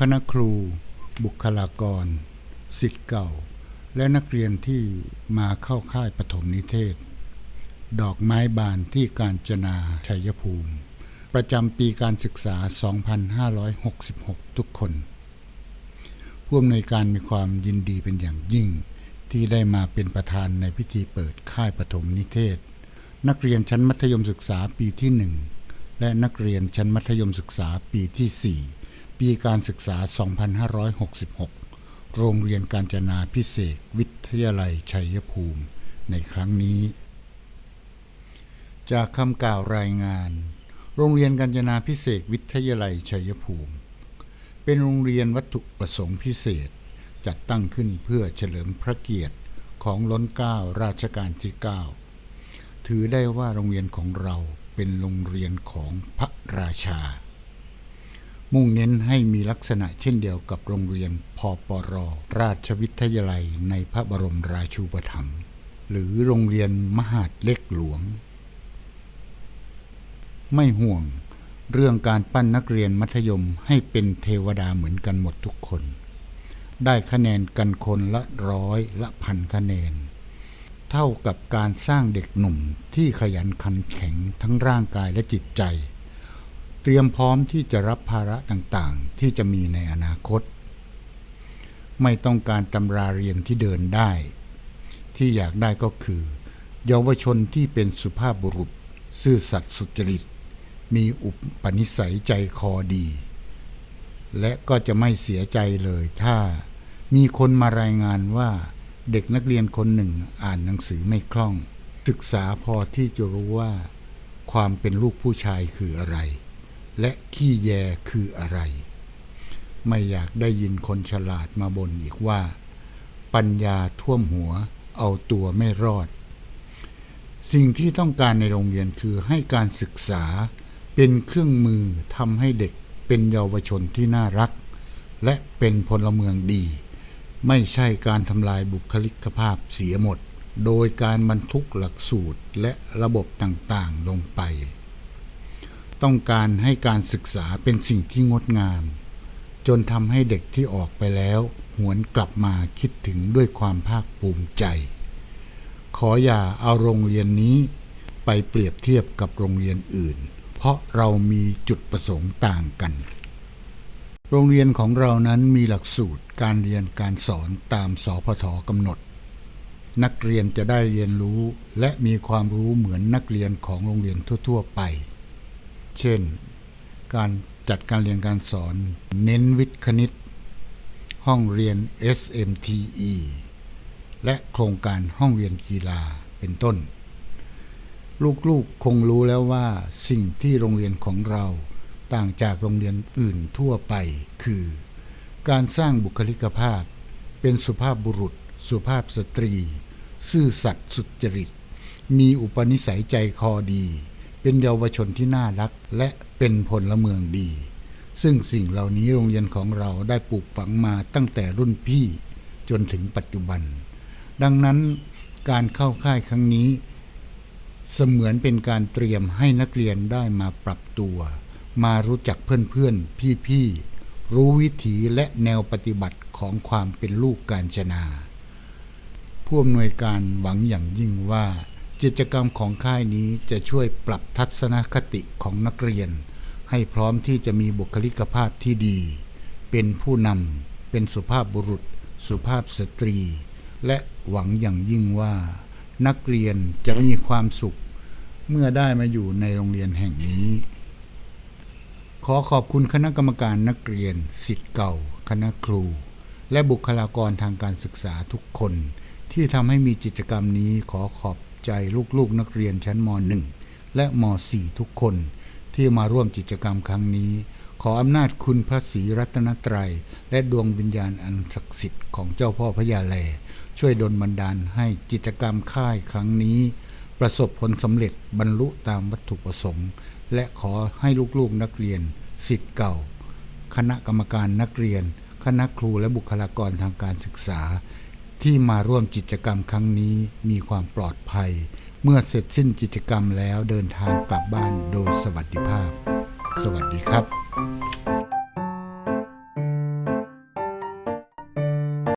คณะครู บุคลากรสิทธิ์เก่า และนักเรียนที่มาเข้าค่ายปฐมนิเทศ ดอกไม้บานที่การจนาชัยภูมิ ประจำปีการศึกษา 2566 ทุกคนผู้อำนวยการมีความยินดีเป็นอย่างยิ่ง ที่ได้มาเป็นประธานในพิธีเปิดค่ายปฐมนิเทศ นักเรียนชั้นมัธยมศึกษาปีที่หนึ่งและนักเรียนชั้นมัธยมศึกษาปีที่ 4 ปีการศึกษา 2566 โรงเรียนการจนาพิเศษ วิทยาลัยชัยภูมิ ในครั้งนี้ จากคำกล่าวรายงาน โรงเรียนการจนาพิเศษ วิทยาลัยชัยภูมิ เป็นโรงเรียนวัตถุประสงค์พิเศษ จัดตั้งขึ้นเพื่อเฉลิมพระเกียรติของล้นเก้าราชการที่ 9 ถือได้ว่าโรงเรียนของเราเป็นโรงเรียนของพระราชา มุ่งเน้นให้มีลักษณะเช่นเดียวกับโรงเรียนพปร ราชวิทยาลัยในพระบรมราชูปถัมภ์หรือโรงเรียนมหาดเล็กหลวง ไม่ห่วงเรื่องการปั้นนักเรียนมัธยมให้เป็นเทวดาเหมือนกันหมดทุกคน ได้คะแนนกันคนละร้อยละพันคะแนน เท่ากับการสร้างเด็กหนุ่มที่ขยันขันแข็งทั้งร่างกายและจิตใจ เตรียมพร้อมที่จะรับภาระต่างๆ ที่จะมีในอนาคต ไม่ต้องการตำราเรียนที่เดินได้ ที่อยากได้ก็คือ เยาวชนที่เป็นสุภาพบุรุษ ซื่อสัตย์สุจริต มีอุปนิสัยใจคอดี และก็จะไม่เสียใจเลยถ้ามีคนมารายงานว่าเด็กนักเรียนคนหนึ่งอ่านหนังสือไม่คล่อง ศึกษาพอที่จะรู้ว่า ความเป็นลูกผู้ชายคืออะไร และขี้แยคืออะไร ไม่อยากได้ยินคนฉลาดมาบ่นอีกว่า ปัญญาท่วมหัวเอาตัวไม่รอด สิ่งที่ต้องการในโรงเรียนคือให้การศึกษาเป็นเครื่องมือทำให้เด็กเป็นเยาวชนที่น่ารัก และเป็นพลเมืองดี ไม่ใช่การทำลายบุคลิกภาพเสียหมด โดยการบรรทุกหลักสูตรและระบบต่างๆลงไป ต้องการให้การศึกษาเป็นสิ่งที่งดงาม จนทำให้เด็กที่ออกไปแล้ว หวนกลับมาคิดถึงด้วยความภาคภูมิใจ ขออย่าเอาโรงเรียนนี้ไปเปรียบเทียบกับโรงเรียนอื่น เพราะเรามีจุดประสงค์ต่างกัน โรงเรียนของเรานั้นมีหลักสูตรการเรียนการสอนตามสพทกำหนด นักเรียนจะได้เรียนรู้และมีความรู้เหมือนนักเรียนของโรงเรียนทั่ว ๆ ไป เช่น การจัดการเรียนการสอน เน้นวิทย์คณิต ห้องเรียน SMTE และโครงการห้องเรียนกีฬาเป็นต้น ลูกๆคงรู้แล้วว่าสิ่งที่โรงเรียนของเราต่างจากโรงเรียนอื่นทั่วไป คือ การสร้างบุคลิกภาพ เป็นสุภาพบุรุษ สุภาพสตรี ซื่อสัตย์สุจริต มีอุปนิสัยใจคอดี เป็นเยาวชนที่น่ารักและเป็นพลเมืองดี ซึ่งสิ่งเหล่านี้โรงเรียนของเราได้ปลูกฝังมาตั้งแต่รุ่นพี่จนถึงปัจจุบัน ดังนั้นการเข้าค่ายครั้งนี้ เสมือนเป็นการเตรียมให้นักเรียนได้มาปรับตัว มารู้จักเพื่อนๆพี่ๆรู้วิถีและแนวปฏิบัติของความเป็นลูกการจนา ผู้อำนวยการหวังอย่างยิ่งว่า กิจกรรมของค่ายนี้จะช่วยปรับทัศนคติของนักเรียน ให้พร้อมที่จะมีบุคลิกภาพที่ดี เป็นผู้นำ เป็นสุภาพบุรุษ สุภาพสตรี และหวังอย่างยิ่งว่า นักเรียนจะมีความสุข เมื่อได้มาอยู่ในโรงเรียนแห่งนี้ ขอขอบคุณคณะกรรมการนักเรียนสิทธิ์เก่า คณะครู และบุคลากรทางการศึกษาทุกคน ที่ทำให้มีกิจกรรมนี้ขอขอบ ใจลูกๆนักเรียนชั้นม .1 และม .4 ทุกคนที่มาร่วมกิจกรรมครั้งนี้ ขออำนาจคุณพระศรีรัตนตรัย และดวงวิญญาณอันศักดิ์สิทธิ์ของเจ้าพ่อพระยาแล ช่วยดลบันดาลให้กิจกรรมค่ายครั้งนี้ ประสบผลสำเร็จบรรลุตามวัตถุประสงค์ และขอให้ลูกๆนักเรียนสิทธิ์เก่า คณะกรรมการนักเรียน คณะครูและบุคลากรทางการศึกษา ที่มาร่วมกิจกรรมครั้งนี้มีความปลอดภัย เมื่อเสร็จสิ้นกิจกรรมแล้วเดินทางกลับบ้านโดยสวัสดิภาพ สวัสดีครับ